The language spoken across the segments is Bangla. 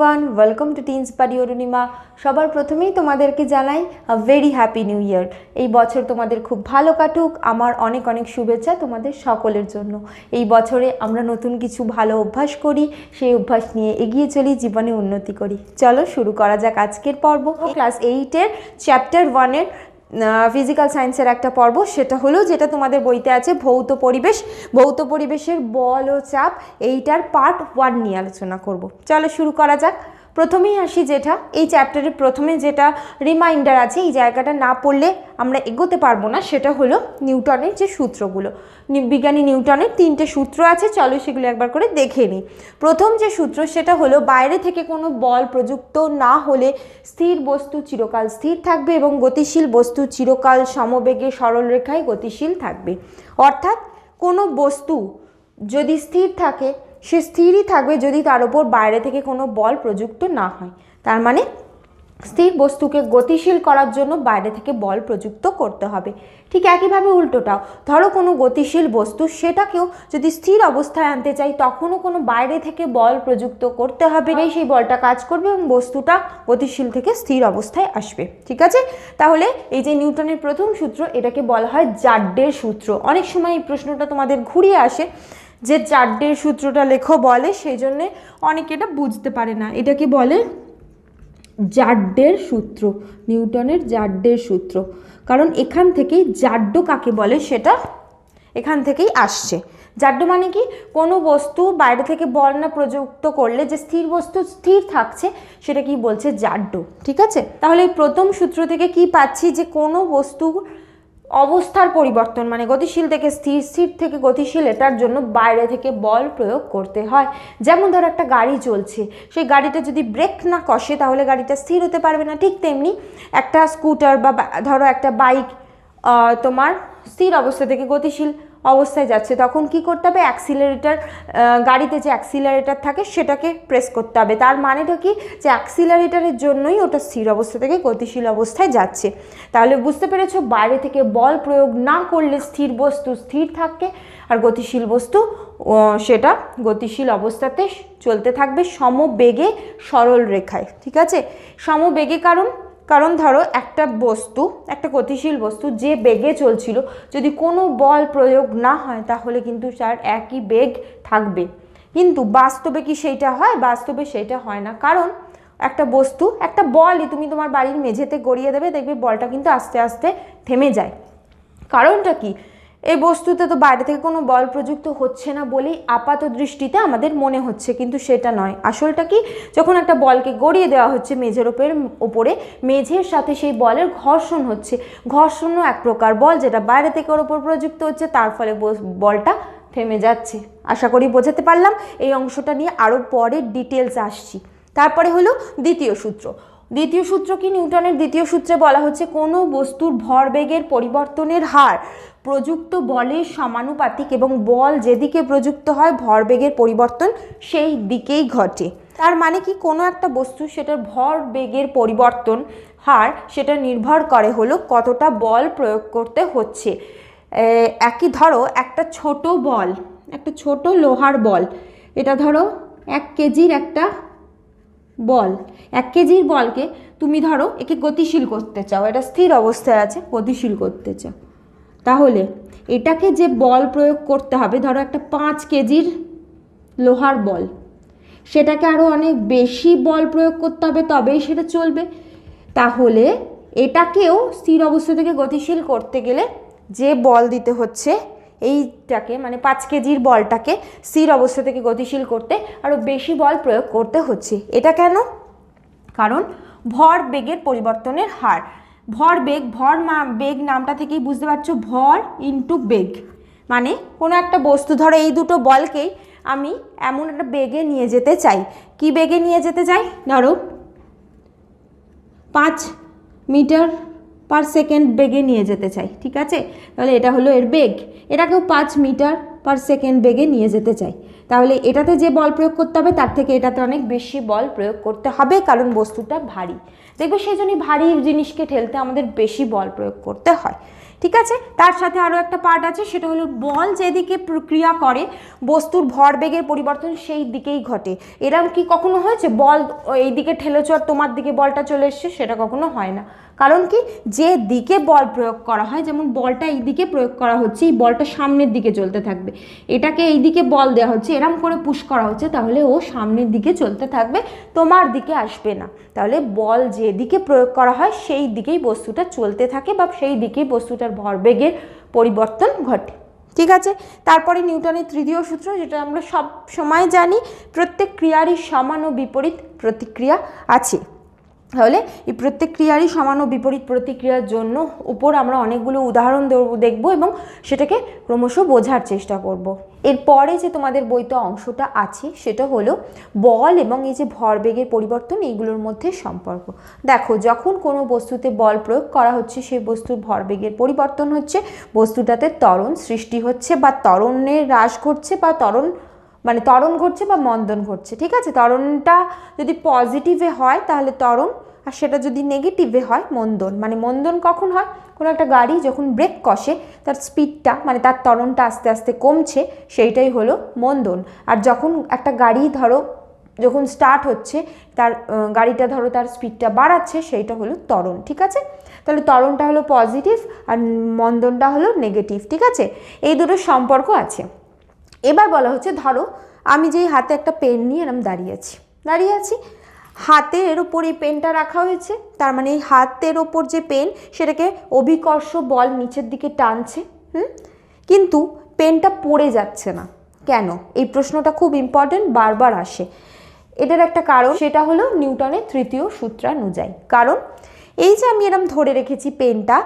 এভরিওয়ান ওয়েলকাম টু টিনস পারি অরুণিমা সবার প্রথমেই তোমাদেরকে জানাই ভেরি হ্যাপি নিউ ইয়ার এই বছর তোমাদের খুব ভালো কাটুক আমার অনেক অনেক শুভেচ্ছা তোমাদের সকলের জন্য। এই বছরে আমরা নতুন কিছু ভালো অভ্যাস করি সেই অভ্যাস নিয়ে এগিয়ে চলি জীবনে উন্নতি করি। চলো শুরু করা যাক আজকের পর্ব। ক্লাস এইটের চ্যাপ্টার ওয়ানের ফিজিক্যাল সায়েন্সের একটা পর্ব, সেটা হলো যেটা তোমাদের বইতে আছে, ভৌত পরিবেশ। ভৌত পরিবেশের বল ও চাপ, এইটার পার্ট ওয়ান নিয়ে আলোচনা করব। চলো শুরু করা যাক। প্রথমেই আসি যেটা, এই চ্যাপ্টারের প্রথমে যেটা রিমাইন্ডার আছে, এই জায়গাটা না পড়লে আমরা এগোতে পারব না, সেটা হলো নিউটনের যে সূত্রগুলো। বিজ্ঞানী নিউটনের তিনটে সূত্র আছে, চলো সেগুলো একবার করে দেখে নিই। প্রথম যে সূত্র, সেটা হলো বাইরে থেকে কোনো বল প্রযুক্ত না হলে স্থির বস্তু চিরকাল স্থির থাকবে এবং গতিশীল বস্তু চিরকাল সমবেগে সরল রেখায় গতিশীল থাকবে। অর্থাৎ কোনো বস্তু যদি স্থির থাকে সে স্থিরই থাকবে যদি তার উপর বাইরে থেকে কোনো বল প্রযুক্ত না হয়। তার মানে স্থির বস্তুকে গতিশীল করার জন্য বাইরে থেকে বল প্রযুক্ত করতে হবে। ঠিক একইভাবে উল্টোটাও। ধরো কোনো গতিশীল বস্তু, সেটাকেও যদি স্থির অবস্থায় আনতে চাই, তখনও কোনো বাইরে থেকে বল প্রযুক্ত করতে হবে। সেই বলটা কাজ করবে এবং বস্তুটা গতিশীল থেকে স্থির অবস্থায় আসবে। ঠিক আছে? তাহলে এই যে নিউটনের প্রথম সূত্র, এটাকে বলা হয় জাড্ডের সূত্র। অনেক সময় এই প্রশ্নটা তোমাদের ঘুরিয়ে আসে। যে জাড্ডের সূত্রটা লেখো বলে, সেই জন্যে অনেকে এটা বুঝতে পারে না। এটাকে বলে? জাড্ডের সূত্র, নিউটনের জাড্ডের সূত্র। কারণ এখান থেকেই জাড্ড কাকে বলে সেটা এখান থেকেই আসছে। জাড্ড মানে কি? কোনো বস্তু বাইরে থেকে বল না প্রযুক্ত করলে যে স্থির বস্তু স্থির থাকছে, সেটা কি বলছে জাড্ড। ঠিক আছে? তাহলে এই প্রথম সূত্র থেকে কি পাচ্ছি যে কোনো বস্তু অবস্থার পরিবর্তন মানে গতিশীল থেকে স্থির স্থির থেকে গতিশীল, এটার জন্য বাইরে থেকে বল প্রয়োগ করতে হয়। যেমন ধর একটা গাড়ি চলছে, সেই গাড়িটা যদি ব্রেক না কষে, তাহলে গাড়িটা স্থির হতে পারবে না। ঠিক তেমনি একটা স্কুটার বা ধরো একটা বাইক তোমার স্থির অবস্থা থেকে গতিশীল অবস্থায় যাচ্ছে। তখন কি করতে হবে? অ্যাক্সিলারেটার গাড়িতে যে অ্যাক্সিলারেটার থাকে সেটাকে প্রেস করতে হবে। তার মানেটা কি? যে অ্যাক্সিলারেটারের জন্যই ওটা স্থির অবস্থা থেকে গতিশীল অবস্থায় যাচ্ছে। তাহলে বুঝতে পেরেছ, বাইরে থেকে বল প্রয়োগ না করলে স্থির বস্তু স্থির থাকে আর গতিশীল বস্তু সেটা গতিশীল অবস্থাতে চলতে থাকবে সমবেগে সরল রেখায়। ঠিক আছে? সমবেগে কারণ কারণ ধরো একটা বস্তু, একটা গতিশীল বস্তু যে বেগে চলছিল, যদি কোনো বল প্রয়োগ না হয় তাহলে কিন্তু তার একই বেগ থাকবে। কিন্তু বাস্তবে কি সেইটা হয়? বাস্তবে সেইটা হয় না। কারণ একটা বস্তু, একটা বলই তুমি তোমার বাড়ির মেঝেতে গড়িয়ে দেবে, দেখবে বলটা কিন্তু আস্তে আস্তে থেমে যায়। কারণটা কি? এই বস্তুতে তো বাইরে থেকে কোনো বল প্রযুক্ত হচ্ছে না বলেই আপাত দৃষ্টিতে আমাদের মনে হচ্ছে, কিন্তু সেটা নয়। আসলটা কি? যখন একটা বলকে গড়িয়ে দেওয়া হচ্ছে মেঝের ওপর, ওপরে, মেঝের সাথে সেই বলের ঘর্ষণ হচ্ছে। ঘর্ষণও এক প্রকার বল যেটা বাইরে থেকে ওর ওপর প্রযুক্ত হচ্ছে, তার ফলে বলটা থেমে যাচ্ছে। আশা করি বোঝাতে পারলাম। এই অংশটা নিয়ে আরও পরে ডিটেলস আসছি। তারপরে হলো দ্বিতীয় সূত্র। দ্বিতীয় সূত্র কি? নিউটনের দ্বিতীয় সূত্রে বলা হচ্ছে, কোনো বস্তুর ভরবেগের পরিবর্তনের হার প্রযুক্ত বলের সমানুপাতিক এবং বল যেদিকে প্রযুক্ত হয়, ভরবেগের পরিবর্তন সেই দিকেই ঘটে। তার মানে কি? কোনো একটা বস্তু সেটার ভরবেগের পরিবর্তন হার সেটা নির্ভর করে হলো কতটা বল প্রয়োগ করতে হচ্ছে। একই ধরো একটা ছোট বল, একটা ছোট লোহার বল, এটা ধরো এক কেজির একটা বল, এক কেজির বলকে তুমি ধরো একে গতিশীল করতে চাও, এটা স্থির অবস্থায় আছে, গতিশীল করতে চাও। তাহলে এটাকে যে বল প্রয়োগ করতে হবে, ধরো একটা পাঁচ কেজির লোহার বল, সেটাকে আরও অনেক বেশি বল প্রয়োগ করতে হবে, তবেই সেটা চলবে। তাহলে এটাকেও স্থির অবস্থা থেকে গতিশীল করতে গেলে যে বল দিতে হচ্ছে এইটাকে মানে পাঁচ কেজির বলটাকে স্থির অবস্থা থেকে গতিশীল করতে আরও বেশি বল প্রয়োগ করতে হচ্ছে। এটা কেন? কারণ ভর বেগের পরিবর্তনের হার। ভর বেগ, ভর মা- বেগ নামটা থেকেই বুঝতে পারছ, ভর ইন্টু বেগ। মানে কোনো একটা বস্তু, ধরো এই দুটো বলকেই আমি এমন একটা বেগে নিয়ে যেতে চাই। কি বেগে নিয়ে যেতে চাই? ধরো পাঁচ মিটার পার সেকেন্ড বেগে নিয়ে যেতে চাই, ঠিক আছে? তাহলে এটা হলো এর বেগ। এটাকেও পাঁচ মিটার পার সেকেন্ড বেগে নিয়ে যেতে চাই। তাহলে এটাতে যে বল প্রয়োগ করতে হবে, তার থেকে এটাতে অনেক বেশি বল প্রয়োগ করতে হবে, কারণ বস্তুটা ভারী। দেখবে সেই জন্যই ভারী জিনিসকে ঠেলতে আমাদের বেশি বল প্রয়োগ করতে হয়, ঠিক আছে? তার সাথে আরও একটা পার্ট আছে, সেটা হলো বল যেদিকে প্রক্রিয়া করে, বস্তুর ভরবেগের পরিবর্তন সেই দিকেই ঘটে। এরম কি কখনো হয়েছে? বল এই দিকে ঠেলেছ আর তোমার দিকে বলটা চলে এসছে, সেটা কখনো হয় না। কারণ কি? যে দিকে বল প্রয়োগ করা হয়, যেমন বলটা এই দিকে প্রয়োগ করা হচ্ছে, এই বলটা সামনের দিকে চলতে থাকবে। এটাকে এই দিকে বল দেওয়া হচ্ছে, এরম করে পুশ করা হচ্ছে, তাহলে ও সামনের দিকে চলতে থাকবে, তোমার দিকে আসবে না। তাহলে বল যে দিকে প্রয়োগ করা হয়, সেই দিকেই বস্তুটা চলতে থাকে বা সেই দিকেই বস্তুটার ভরবেগের পরিবর্তন ঘটে। ঠিক আছে? তারপরে নিউটনের তৃতীয় সূত্র, যেটা আমরা সব সময় জানি, প্রত্যেক ক্রিয়ারই সমান ও বিপরীত প্রতিক্রিয়া আছে। তাহলে এই প্রত্যেক ক্রিয়ারই সমান ও বিপরীত প্রতিক্রিয়ার জন্য উপর আমরা অনেকগুলো উদাহরণ দেখব এবং সেটাকে ক্রমশ বোঝার চেষ্টা করব। এরপরে যে তোমাদের বইতে অংশটা আছে, সেটা হলো বল এবং এই যে ভরবেগের পরিবর্তন, এইগুলোর মধ্যে সম্পর্ক দেখো, যখন কোনো বস্তুতে বল প্রয়োগ করা হচ্ছে, সেই বস্তুর ভরবেগের পরিবর্তন হচ্ছে বস্তুটাতে ত্বরণ সৃষ্টি হচ্ছে বা ত্বরণের হ্রাস ঘটছে বা ত্বরণ মানে ত্বরণ ঘটছে বা মন্দন ঘটছে, ঠিক আছে? ত্বরণটা যদি পজিটিভে হয়, তাহলে ত্বরণ, আর সেটা যদি নেগেটিভে হয়, মন্দন। মানে মন্দন কখন হয়? কোনো একটা গাড়ি যখন ব্রেক কষে, তার স্পিডটা মানে তার ত্বরণটা আস্তে আস্তে কমছে, সেইটাই হলো মন্দন। আর যখন একটা গাড়ি ধরো, যখন স্টার্ট হচ্ছে, তার গাড়িটা ধরো তার স্পিডটা বাড়াচ্ছে, সেইটা হলো ত্বরণ, ঠিক আছে? তাহলে ত্বরণটা হলো পজিটিভ আর মন্দনটা হলো নেগেটিভ ঠিক আছে? এই দুটো সম্পর্ক আছে। এবার বলা হচ্ছে, ধরো আমি যেই হাতে একটা পেন নিয়ে এরম দাঁড়িয়ে আছি দাঁড়িয়ে আছি, হাতের ওপর এই পেনটা রাখা হয়েছে, তার মানে এই হাতের ওপর যে পেন সেটাকে অভিকর্ষ বল নিচের দিকে টানছে, হুম? কিন্তু পেনটা পড়ে যাচ্ছে না। কেন? এই প্রশ্নটা খুব ইম্পর্টেন্ট বারবার আসে। এটার একটা কারণ, সেটা হলো নিউটনের তৃতীয় সূত্রানুযায়ী। কারণ এই যে আমি এরম ধরে রেখেছি পেনটা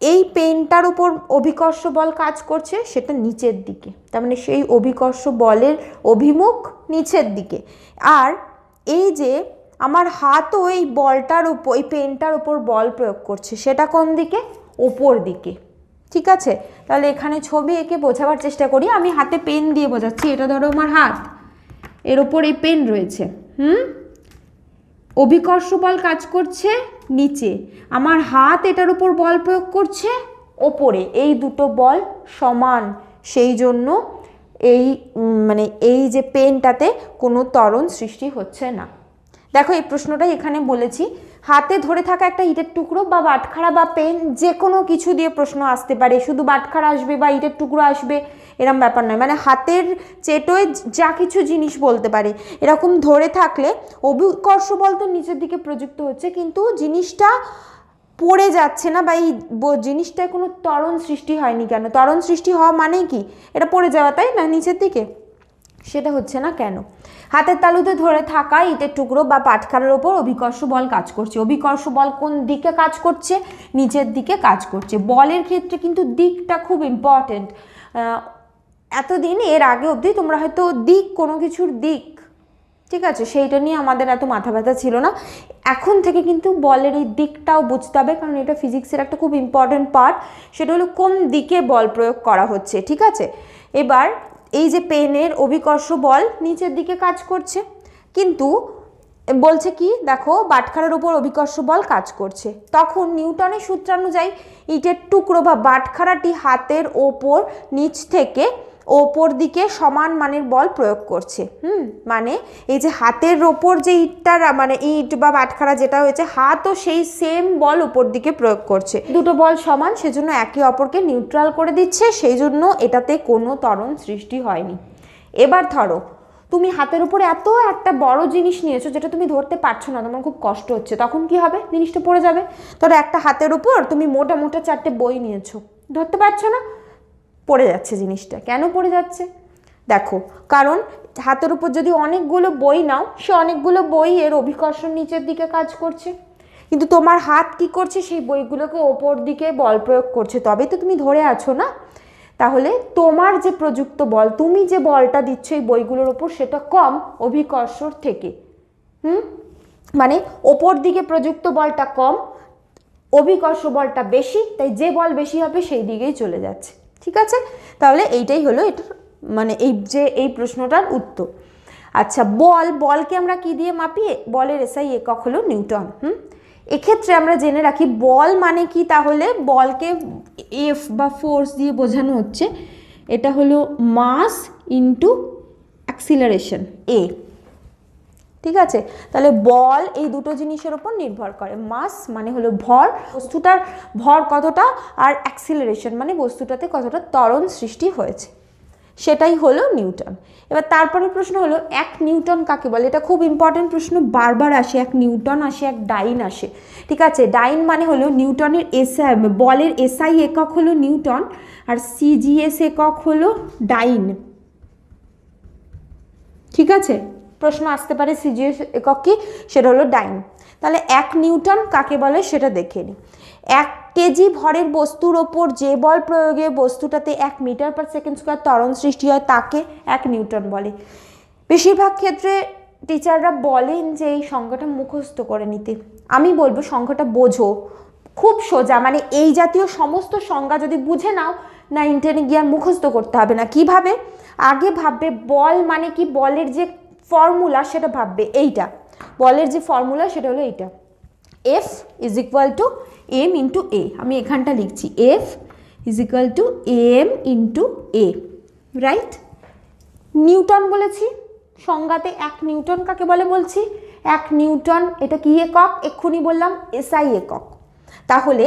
এই পেনটার উপর অভিকর্ষ বল কাজ করছে, সেটা নিচের দিকে। তার মানে সেই অভিকর্ষ বলের অভিমুখ নিচের দিকে। আর এই যে আমার হাতও এই বলটার উপর, এই পেনটার উপর বল প্রয়োগ করছে, সেটা কোন দিকে? ওপর দিকে। ঠিক আছে? তাহলে এখানে ছবি এঁকে বোঝাবার চেষ্টা করি। আমি হাতে পেন দিয়ে বোঝাচ্ছি, এটা ধরো আমার হাত। এর ওপর এই পেন রয়েছে। হুম? অভিকর্ষ বল কাজ করছে নিচে। আমার হাত এটার উপর বল প্রয়োগ করছে? ওপরে। এই দুটো বল সমান। সেই জন্য এই মানে এই যে পেনটাতে কোনো ত্বরণ সৃষ্টি হচ্ছে না। দেখো, এই প্রশ্নটাই এখানে বলেছি। হাতে ধরে থাকা একটা ইটের টুকরো বা বাটখারা বা পেন যে কোনো কিছু দিয়ে প্রশ্ন আসতে পারে। শুধু বাটখারা আসবে বা ইটের টুকরো আসবে। এরম ব্যাপার নয়। মানে হাতের চেটোয় যা কিছু জিনিস বলতে পারে। এরকম ধরে থাকলে অভিকর্ষ বল তো নিচের দিকে প্রযুক্ত হচ্ছে, কিন্তু জিনিসটা পড়ে যাচ্ছে না বা এই জিনিসটায় কোনো তরণ সৃষ্টি হয়নি কেন? তরণ সৃষ্টি হওয়া মানেই কি? এটা পড়ে যাওয়া তাই না নিচের দিকে? সেটা হচ্ছে না কেন? হাতের তালুতে ধরে থাকা ইটের টুকরো বা পাটখারের ওপর অভিকর্ষ বল কাজ করছে। অভিকর্ষ বল কোন দিকে কাজ করছে? নিচের দিকে কাজ করছে। বলের ক্ষেত্রে কিন্তু দিকটা খুব ইম্পর্টেন্ট এতদিন এর আগে অবধি তোমরা হয়তো দিক, কোনো কিছুর দিক, ঠিক আছে? সেইটা নিয়ে আমাদের এত মাথা ব্যথা ছিল না। এখন থেকে কিন্তু বলের এই দিকটাও বুঝতে হবে, কারণ এটা ফিজিক্সের একটা খুব ইম্পর্টেন্ট পার্ট সেটা হলো কোন দিকে বল প্রয়োগ করা হচ্ছে, ঠিক আছে? এবার এই যে পেনের অভিকর্ষ বল নিচের দিকে কাজ করছে, কিন্তু বলছে কি, দেখো, বাটখারার ওপর অভিকর্ষ বল কাজ করছে। তখন নিউটনের সূত্রানুযায়ী, ইটের টুকরো বা বাটখারাটি হাতের ওপর নিচ থেকে ওপর দিকে সমান মানের বল প্রয়োগ করছে। হুম মানে এই যে হাতের ওপর যে ইটটার মানে ইট বা বাটখারা যেটা হয়েছে হাতও সেই সেম বল উপর দিকে প্রয়োগ করছে। দুটো বল সমান, সেজন্য একে অপরকে নিউট্রাল করে দিচ্ছে সেই জন্য এটাতে কোনো তরণ সৃষ্টি হয়নি। এবার ধরো, তুমি হাতের উপরে এত একটা বড় জিনিস নিয়েছো, যেটা তুমি ধরতে পারছ না, তোমার খুব কষ্ট হচ্ছে, তখন কি হবে? জিনিসটা পড়ে যাবে। ধরো একটা হাতের উপর তুমি মোটা মোটা চারটে বই নিয়েছো, ধরতে পারছ না? পড়ে যাচ্ছে জিনিসটা। কেন পড়ে যাচ্ছে? দেখো, কারণ হাতের উপর যদি অনেকগুলো বই নাও, সে অনেকগুলো বই এর অভিকর্ষণ নিচের দিকে কাজ করছে। কিন্তু তোমার হাত কি করছে? সেই বইগুলোকে ওপর দিকে বল প্রয়োগ করছে। তবে তো তুমি ধরে আছো না? তাহলে তোমার যে প্রযুক্ত বল, তুমি যে বলটা দিচ্ছ এই বইগুলোর ওপর, সেটা কম অভিকর্ষর থেকে। হুম? মানে ওপর দিকে প্রযুক্ত বলটা কম, অভিকর্ষ বলটা বেশি, তাই যে বল বেশি হবে সেই দিকেই চলে যাচ্ছে। ঠিক আছে? তাহলে এইটাই হলো এটার মানে এই যে এই প্রশ্নটার উত্তর। আচ্ছা বল, বলকে আমরা কি দিয়ে মাপি? বলের এসআই একক হলো নিউটন, হুম? এক্ষেত্রে আমরা জেনে রাখি বল মানে কি? তাহলে বলকে এফ বা ফোর্স দিয়ে বোঝানো হচ্ছে। এটা হলো মাস ইন্টু অ্যাক্সিলারেশন, এ। ঠিক আছে? তাহলে বল এই দুটো জিনিসের উপর নির্ভর করে। মাস মানে হলো ভর, বস্তুটার ভর কতটা আর অ্যাক্সিলারেশন মানে বস্তুটাতে কতটা ত্বরণ সৃষ্টি হয়েছে। সেটাই হলো নিউটন। এবার তারপরে প্রশ্ন হলো, এক নিউটন কাকে বলে? এটা খুব ইম্পর্টেন্ট প্রশ্ন, বারবার আসে, এক নিউটন আসে, এক ডাইন আসে। ঠিক আছে? ডাইন মানে হলো নিউটনের এসআই বলের এসআই একক হলো নিউটন আর সিজিএস একক হলো ডাইন। ঠিক আছে? প্রশ্ন আসতে পারে সিজিএস একক কি? সেটা হলো ডাইন। তাহলে এক নিউটন কাকে বলে? সেটা দেখে নিই এক কেজি ভরের বস্তুর ওপর যে বল প্রয়োগে বস্তুটাতে এক মিটার পার সেকেন্ড স্কোয়ার ত্বরণ সৃষ্টি হয়, তাকে এক নিউটন বলে। বেশিরভাগ ক্ষেত্রে টিচাররা বলেন যে এই সংখ্যাটা মুখস্থ করে নিতে। আমি বলব সংখ্যাটা বোঝো। খুব সোজা মানে এই জাতীয় সমস্ত সংজ্ঞা যদি বুঝে নাও নাইন টেনে গিয়ে মুখস্থ করতে হবে না। কীভাবে? আগে ভাববে বল মানে কি? বলের যে ফর্মুলা সেটা ভাববে, এইটা। বলের যে ফর্মুলা সেটা হলো এইটা। F is equal to M into A আমি এখানটা লিখছি F is equal to M into A right Newton বলেছি, সংজ্ঞাতে এক নিউটন কাকে বলে বলছি? এক নিউটন, এটা কি একক? এক্ষুনি বললাম এসআই একক। তাহলে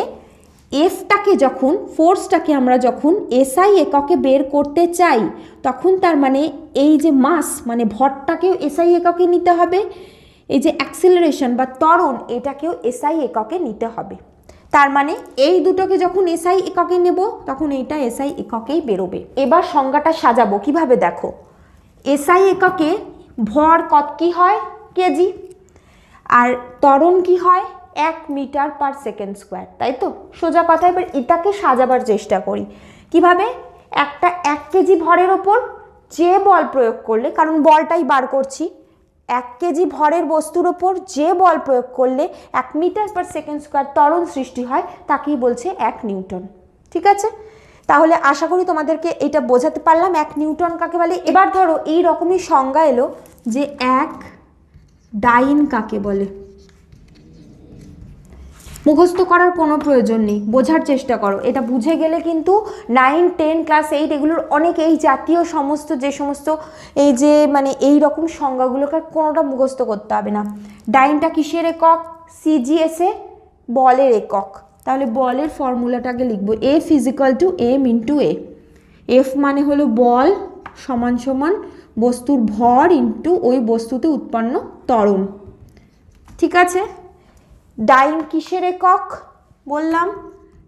এফটাকে যখন ফোর্সটাকে আমরা যখন এসআই এককে বের করতে চাই, তখন তার মানে এই যে মাস মানে ভরটাকেও এসআই এককে নিতে হবে, এই যে অ্যাক্সিলারেশন বা ত্বরণ, এটাকেও এসআই এককে নিতে হবে। তার মানে এই দুটোকে যখন এসআই এককে নেব, তখন এইটা এসআই এককেই বেরোবে। এবার সংজ্ঞাটা সাজাবো কীভাবে দেখো? এসআই এককে ভর কত কি হয়? কেজি। আর ত্বরণ কি হয়? এক মিটার পার সেকেন্ড স্কোয়ার, তাই তো? সোজা কথা, এবার এটাকে সাজাবার চেষ্টা করি। কীভাবে? একটা এক কেজি ভরের ওপর যে বল প্রয়োগ করলে, কারণ বলটাই বার করছি, এক কেজি ভরের বস্তুর ওপর যে বল প্রয়োগ করলে এক মিটার পার সেকেন্ড স্কোয়ার ত্বরণ সৃষ্টি হয়, তাকেই বলছে এক নিউটন। ঠিক আছে? তাহলে আশা করি তোমাদেরকে এটা বোঝাতে পারলাম। এক নিউটন কাকে বলে? এবার ধরো, এই রকমই সংজ্ঞা এলো যে এক ডাইন কাকে বলে? মুখস্থ করার কোনো প্রয়োজন নেই। বোঝার চেষ্টা করো। এটা বুঝে গেলে কিন্তু নাইন টেন ক্লাস এইট এগুলোর অনেক এই জাতীয় সমস্ত, যে সমস্ত এই যে মানে এই রকম সংজ্ঞাগুলোকে কোনোটা মুখস্থ করতে হবে না। ডাইনটা কিসের একক? সিজিএসএ বলের একক। তাহলে বলের ফর্মুলাটাকে লিখব। F is equal to M into A F মানে হলো বল সমান সমান বস্তুর ভর ইন্টু ওই বস্তুতে উৎপন্ন ত্বরণ। ঠিক আছে? ডাইন কিসের একক? বললাম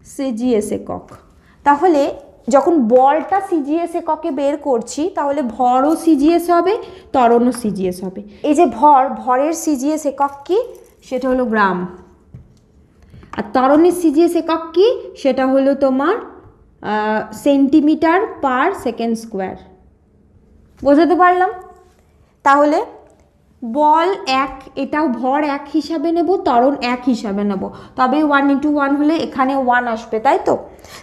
সিজিএস একক। তাহলে যখন বলটা সিজিএস এককে বের করছি, তাহলে ভরও সিজিএস হবে, ত্বরণও সিজিএস হবে। এই যে ভর, ভরের সিজিএস একক কি? সেটা হলো গ্রাম। আর ত্বরণের সিজিএস একক কি? সেটা হলো তোমার সেন্টিমিটার পার সেকেন্ড স্কোয়ার। বোঝাতে পারলাম? তাহলে বল এক, এটাও ভর এক হিসাবে নেব, ত্বরণ এক হিসাবে নেব। তবে ওয়ান ইন্টু ওয়ান হলে এখানে ওয়ান আসবে, তাই তো?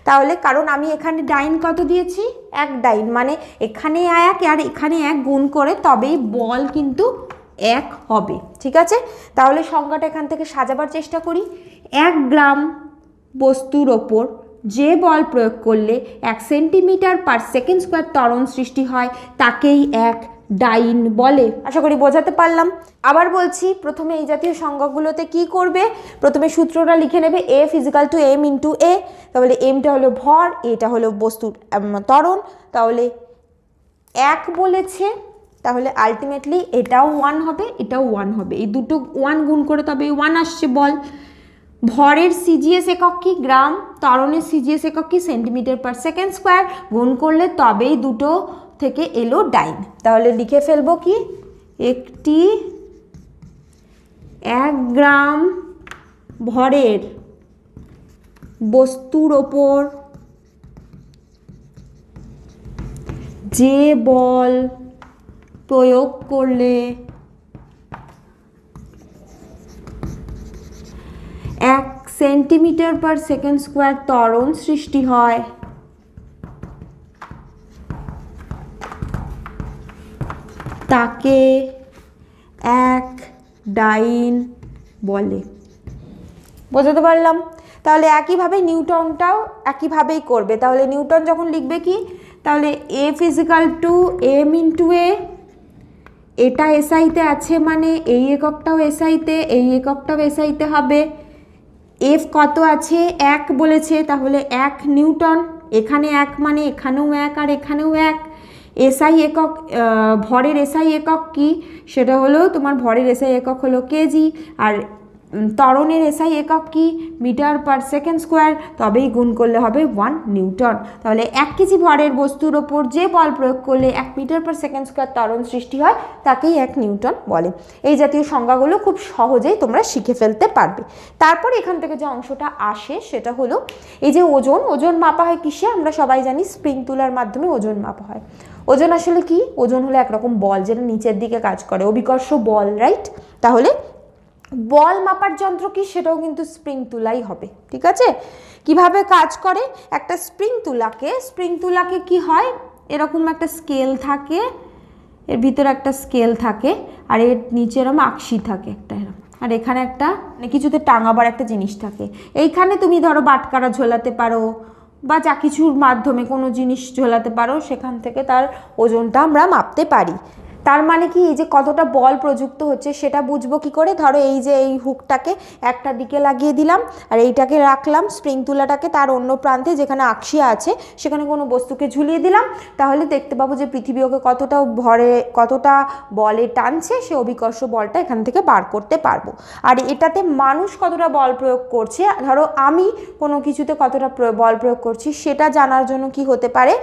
তাহলে কারণ আমি এখানে ডাইন কত দিয়েছি? এক ডাইন মানে এখানে এক আর এখানে এক গুণ করে তবেই বল কিন্তু এক হবে, ঠিক আছে? তাহলে সংজ্ঞাটা এখান থেকে সাজাবার চেষ্টা করি। এক গ্রাম বস্তুর ওপর যে বল প্রয়োগ করলে এক সেন্টিমিটার পার সেকেন্ড স্কোয়ার ত্বরণ সৃষ্টি হয়, তাকেই এক ডাইন বলে। আশা করি বোঝাতে পারলাম। আবার বলছি প্রথমে এই জাতীয় সংজ্ঞাগুলোতে কি করবে? প্রথমে সূত্রটা লিখে নেবে F is equal to M into A তাহলে এমটা হলো ভর এটা হলো বস্তুর উম, ত্বরণ। তাহলে এক বলেছে তাহলে আলটিমেটলি এটাও ওয়ান হবে এটাও ওয়ান হবে। এই দুটো ওয়ান গুণ করে তবে ওয়ান আসছে বল। ভরের সিজিএস একক কি? গ্রাম। ত্বরণের সিজিএস একক কি? সেন্টিমিটার পার সেকেন্ড স্কোয়ার গুণ করলে তবেই দুটো থেকে এলো ডাইন। তাহলে লিখে ফেলব কি? একটি এক গ্রাম ভরের বস্তুর ওপর যে বল প্রয়োগ করলে এক সেন্টিমিটার পার সেকেন্ড স্কোয়ার ত্বরণ সৃষ্টি হয়। তাকে এক ডাইন বলে। বোঝাতে পারলাম? তাহলে একইভাবে নিউটনটাও একইভাবেই করবে। তাহলে নিউটন যখন লিখবে কি? তাহলে F is equal to M into A এটা এসআইতে আছে মানে এই এককটাও এসআইতে, এই এককটাও এসআইতে হবে। এফ কত আছে? এক বলেছে। তাহলে এক নিউটন, এখানে এক মানে এখানেও এক আর এখানেও এক। এসআই একক ভরের এসআই একক কি? সেটা হলো তোমার ভরের এসআই একক হলো কেজি। আর ত্বরণের এসআই একক কি? মিটার পার সেকেন্ড স্কোয়ার, তবেই গুণ করলে হবে ওয়ান নিউটন। তাহলে এক কেজি ভরের বস্তুর ওপর যে বল প্রয়োগ করলে এক মিটার পার সেকেন্ড স্কোয়ার ত্বরণ সৃষ্টি হয়, তাকেই এক নিউটন বলে। এই জাতীয় সংজ্ঞাগুলো খুব সহজেই তোমরা শিখে ফেলতে পারবে। তারপর এখান থেকে যে অংশটা আসে, সেটা হলো এই যে ওজন ওজন মাপা হয় কিসে? আমরা সবাই জানি স্প্রিং তুলার মাধ্যমে ওজন মাপা হয়। ওজন আসলে কি? ওজন হলো একরকম বল যেটা নিচের দিকে কাজ করে। অভিকর্ষ বল, রাইট? তাহলে বল মাপার যন্ত্র কি? সেটাও কিন্তু স্প্রিং তুলাই হবে, ঠিক আছে? কীভাবে কাজ করে? একটা স্প্রিং তুলাকে স্প্রিং তুলাকে কি হয়? এরকম একটা স্কেল থাকে, এর ভিতরে একটা স্কেল থাকে, আর এর নিচে এরকম আকশি থাকে একটা এরকম। আর এখানে একটা মানে কিছুতে টাঙাবার একটা জিনিস থাকে। এইখানে তুমি ধরো বাটকারা ঝোলাতে পারো, বা যা কিছুর মাধ্যমে কোনো জিনিস ঝোলাতে পারো, সেখান থেকে তার ওজনটা আমরা মাপতে পারি। তার মানে কি, এই যে কতটা বল প্রযুক্ত হচ্ছে সেটা বুঝব কি করে? ধরো এই যে এই হুকটাকে একটা দিকে লাগিয়ে দিলাম, আর এইটাকে রাখলাম স্প্রিং তুলাটাকে তার অন্য প্রান্তে যেখানে আকশিয়া আছে, সেখানে কোনো বস্তুকে ঝুলিয়ে দিলাম। তাহলে দেখতে পাবো যে পৃথিবী ওকে কতটা ভরে, কতটা বলে টানছে, সে অভিকর্ষ বলটা এখান থেকে বার করতে পারব। আর এটাতে মানুষ কতটা বল প্রয়োগ করছে, ধরো আমি কোনো কিছুতে কতটা বল প্রয়োগ করছি, সেটা জানার জন্য কি হতে পারে?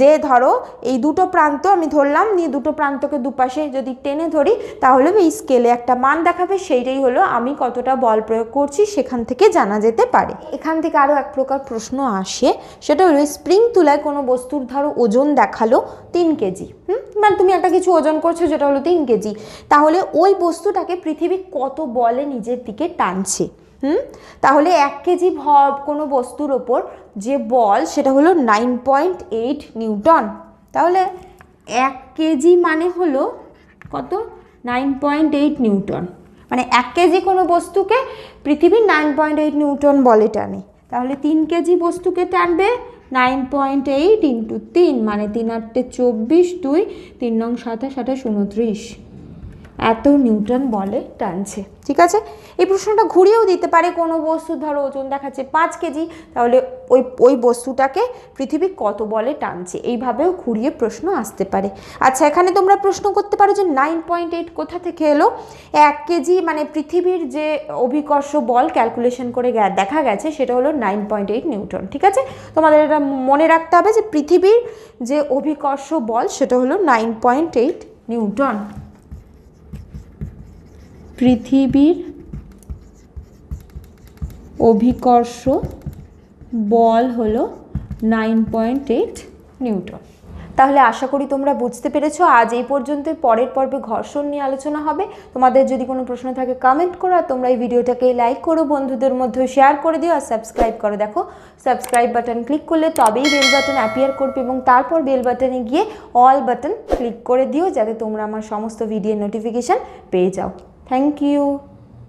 যে ধরো এই দুটো প্রান্ত আমি ধরলাম, নিয়ে দুটো প্রান্তকে দুপাশে যদি টেনে ধরি, তাহলে এই স্কেলে একটা মান দেখাবে, সেইটাই হলো আমি কতটা বল প্রয়োগ করছি সেখান থেকে জানা যেতে পারে। এখান থেকে আরও এক প্রকার প্রশ্ন আসে, সেটা হলো স্প্রিং তুলায় কোনো বস্তুর ধরো ওজন দেখাল তিন কেজি। হুম? মানে তুমি একটা কিছু ওজন করছ, যেটা হলো তিন কেজি। তাহলে ওই বস্তুটাকে পৃথিবী কত বলে নিজের দিকে টানছে? হুম? তাহলে এক কেজি ভর কোনো বস্তুর ওপর যে বল, সেটা হলো নাইন পয়েন্ট এইট নিউটন। তাহলে এক কেজি মানে হলো কত? Nine point eight newton. মানে এক কেজি কোনো বস্তুকে পৃথিবীর নাইন পয়েন্ট এইট নিউটন বলে টানে। তাহলে তিন কেজি বস্তুকে টানবে নাইন পয়েন্ট এইট ইন্টু তিন মানে তিন আটটে চব্বিশ দুই, তিন নং সাতাশ আঠাশ উনত্রিশ। এত নিউটন বলে টানছে, ঠিক আছে? এই প্রশ্নটা ঘুরিয়েও দিতে পারে কোনো বস্তু, ধরো ওজন দেখাচ্ছে পাঁচ কেজি, তাহলে ওই ওই বস্তুটাকে পৃথিবী কত বলে টানছে? এইভাবেও ঘুরিয়ে প্রশ্ন আসতে পারে। আচ্ছা এখানে তোমরা প্রশ্ন করতে পারো যে নাইন পয়েন্ট এইট কোথা থেকে এলো? এক কেজি মানে পৃথিবীর যে অভিকর্ষ বল ক্যালকুলেশন করে দেখা গেছে, সেটা হলো নাইন পয়েন্ট এইট নিউটন ঠিক আছে? তোমাদের এটা মনে রাখতে হবে যে পৃথিবীর যে অভিকর্ষ বল, সেটা হলো নাইন পয়েন্ট এইট নিউটন পৃথিবীর অভিকর্ষ বল হলো নাইন পয়েন্ট এইট নিউটন। তাহলে আশা করি তোমরা বুঝতে পেরেছ, আজ এই পর্যন্ত পরের পর্বে ঘর্ষণ নিয়ে আলোচনা হবে। তোমাদের যদি কোনো প্রশ্ন থাকে কমেন্ট করো আর তোমরা এই ভিডিওটাকে লাইক করো, বন্ধুদের মধ্যে শেয়ার করে দিও আর সাবস্ক্রাইব করো। দেখো সাবস্ক্রাইব বাটন ক্লিক করলে তবেই বেল বাটন অ্যাপিয়ার করবে এবং তারপর বেল বাটনে গিয়ে অল বাটন ক্লিক করে দিও যাতে তোমরা আমার সমস্ত ভিডিওর নোটিফিকেশান পেয়ে যাও। Thank you.